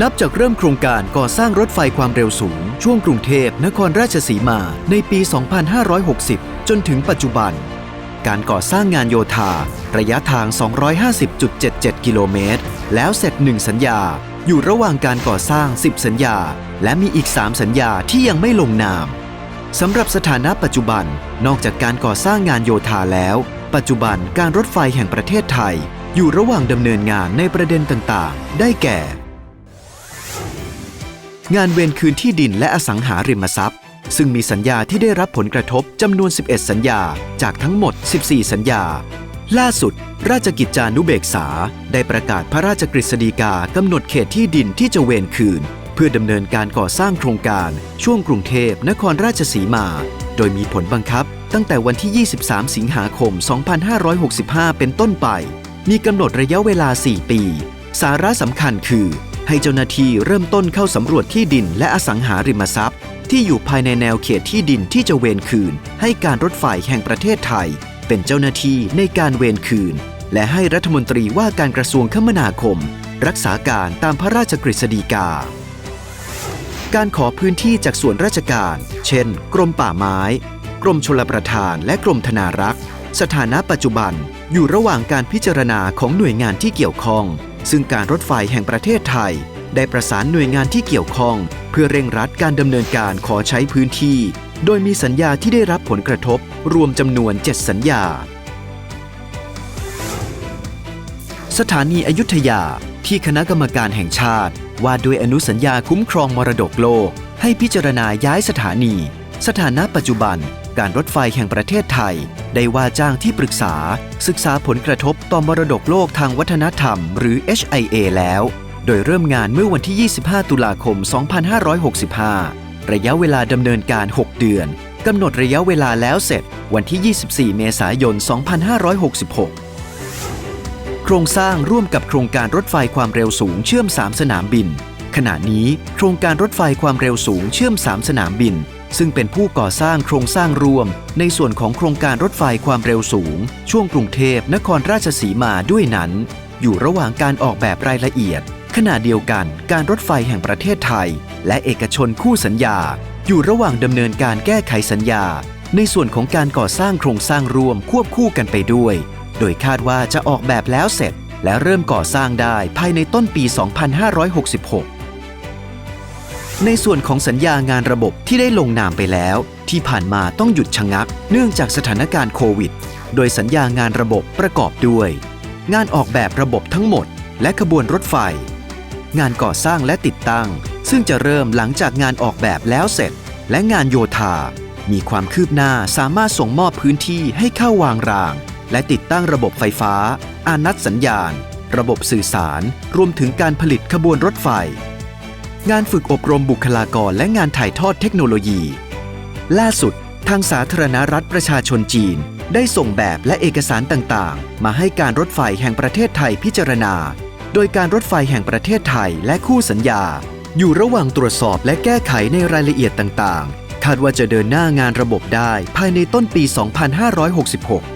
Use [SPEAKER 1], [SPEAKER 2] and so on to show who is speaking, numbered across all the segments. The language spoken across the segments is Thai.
[SPEAKER 1] นับจากเริ่มโครงการก่อสร้างรถไฟความเร็วสูง ช่วงกรุงเทพนครราชสีมาในปี 2560 จนถึงปัจจุบัน การก่อสร้างงานโยธา ระยะทาง 250.77 กิโลเมตร แล้วเสร็จ 1 สัญญา อยู่ระหว่างการก่อสร้าง 10 สัญญา และมีอีก 3 สัญญาที่ยังไม่ลงนามสำหรับสถานะปัจจุบันนอกจากการก่อสร้างงานโยธาแล้ว ปัจจุบันการรถไฟแห่งประเทศไทย อยู่ระหว่างดำเนินงานในประเด็นต่างๆ ได้แก่ งานเวรคืนที่ดินและอสังหาริมทรัพย์ ซึ่งมีสัญญาที่ได้รับผลกระทบจำนวน 11 สัญญา จากทั้งหมด 14 สัญญา ล่าสุด ราชกิจจานุเบกษา ได้ประกาศพระราชกฤษฎีกากำหนดเขตที่ดินที่จะเวรคืน เพื่อดำเนินการก่อสร้างโครงการ ช่วงกรุงเทพนครราชสีมา โดยมีผลบังคับ ตั้งแต่วันที่ 23 สิงหาคม 2565 เป็นต้นไป มีกำหนดระยะเวลา 4 ปี สาระสำคัญคือ ให้เจ้าหน้าที่เริ่มต้นเข้าสำรวจที่ดินและอสังหาริมทรัพย์ ที่อยู่ภายในแนวเขตที่ดินที่จะเวรคืน ให้การรถไฟแห่งประเทศไทย เป็นเจ้าหน้าที่ในการเวรคืน และให้รัฐมนตรีว่าการกระทรวงคมนาคม รักษาการตามพระราชกฤษฎีกา การขอพื้นที่จากส่วนราชการ เช่น กรมป่าไม้ กรมชลประทานและกรมธนารักษ์ สถานะปัจจุบันอยู่ระหว่างการพิจารณาของหน่วยงานที่เกี่ยวข้อง ซึ่งการรถไฟแห่งประเทศไทย ได้ประสานหน่วยงานที่เกี่ยวข้อง เพื่อเร่งรัดการดำเนินการขอใช้พื้นที่ โดยมีสัญญาที่ได้รับผลกระทบ รวมจำนวน 7 สัญญา สถานีอยุธยาที่คณะกรรมการแห่งชาติ ว่าด้วยอนุสัญญาคุ้มครองมรดกโลก ให้พิจารณาย้ายสถานี สถานะปัจจุบัน การรถไฟแห่งประเทศไทย ได้ว่าจ้างที่ปรึกษา ศึกษาผลกระทบต่อมรดกโลกทางวัฒนธรรม หรือ HIA แล้ว โดยเริ่มงานเมื่อวันที่ 25 ตุลาคม 2565 ระยะเวลาดำเนินการ 6 เดือนกำหนดระยะเวลาแล้วเสร็จวันที่ 24 เมษายน 2566 โครงสร้างร่วมกับโครงการรถไฟความเร็วสูงเชื่อม 3 สนามบิน ขณะนี้โครงการรถไฟความเร็วสูงเชื่อม 3 สนามบิน ซึ่งเป็นผู้ก่อสร้างโครงสร้างรวม ในส่วนของโครงการรถไฟความเร็วสูง ช่วงกรุงเทพนครราชสีมาด้วยนั้น อยู่ระหว่างการออกแบบรายละเอียด ขณะเดียวกันการรถไฟแห่งประเทศไทย และเอกชนคู่สัญญา อยู่ระหว่างดำเนินการแก้ไขสัญญา ในส่วนของการก่อสร้างโครงสร้างรวมควบคู่กันไปด้วย โดยคาดว่าจะออกแบบแล้วเสร็จ และเริ่มก่อสร้างได้ภายในต้นปี 2566 ในส่วนของสัญญางานระบบที่ได้ลงนามไปแล้ว ที่ผ่านมาต้องหยุดชะงัก เนื่องจากสถานการณ์โควิด โดยสัญญางานระบบประกอบด้วย งานออกแบบระบบทั้งหมด และขบวนรถไฟ งานก่อสร้างและติดตั้ง ซึ่งจะเริ่มหลังจากงานออกแบบแล้วเสร็จ และงานโยธา มีความคืบหน้าสามารถส่งมอบพื้นที่ให้เข้าวางราง และติดตั้งระบบไฟฟ้า อานัดสัญญาณ ระบบสื่อสาร รวมถึงการผลิตขบวนรถไฟ งานฝึกอบรมบุคลากรและงานถ่ายทอดเทคโนโลยี ล่าสุด ทางสาธารณรัฐประชาชนจีน ได้ส่งแบบและเอกสารต่างๆ มาให้การรถไฟแห่งประเทศไทยพิจารณา โดยการรถไฟแห่งประเทศไทยและคู่สัญญา อยู่ระหว่างตรวจสอบและแก้ไขในรายละเอียดต่างๆ คาดว่าจะเดินหน้างานระบบได้ภายในต้นปี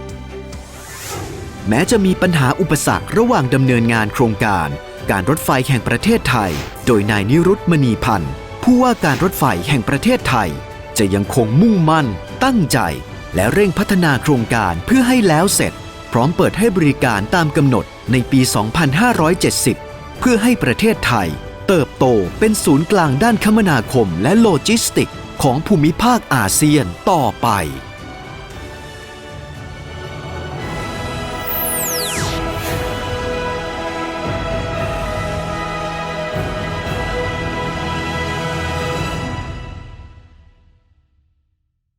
[SPEAKER 1] 2566 แม้จะมีปัญหาอุปสรรคระหว่างดำเนินงานโครงการ การรถไฟแห่งประเทศไทย โดยนายนิรุตมณีพันธ์ผู้ว่าการรถไฟแห่งประเทศไทย จะยังคงมุ่งมั่น ตั้งใจ และเร่งพัฒนาโครงการเพื่อให้แล้วเสร็จ พร้อมเปิดให้บริการตามกำหนดในปี 2570 เพื่อให้ประเทศไทย เติบโตเป็นศูนย์กลางด้านคมนาคมและโลจิสติก ของภูมิภาคอาเซียนต่อไป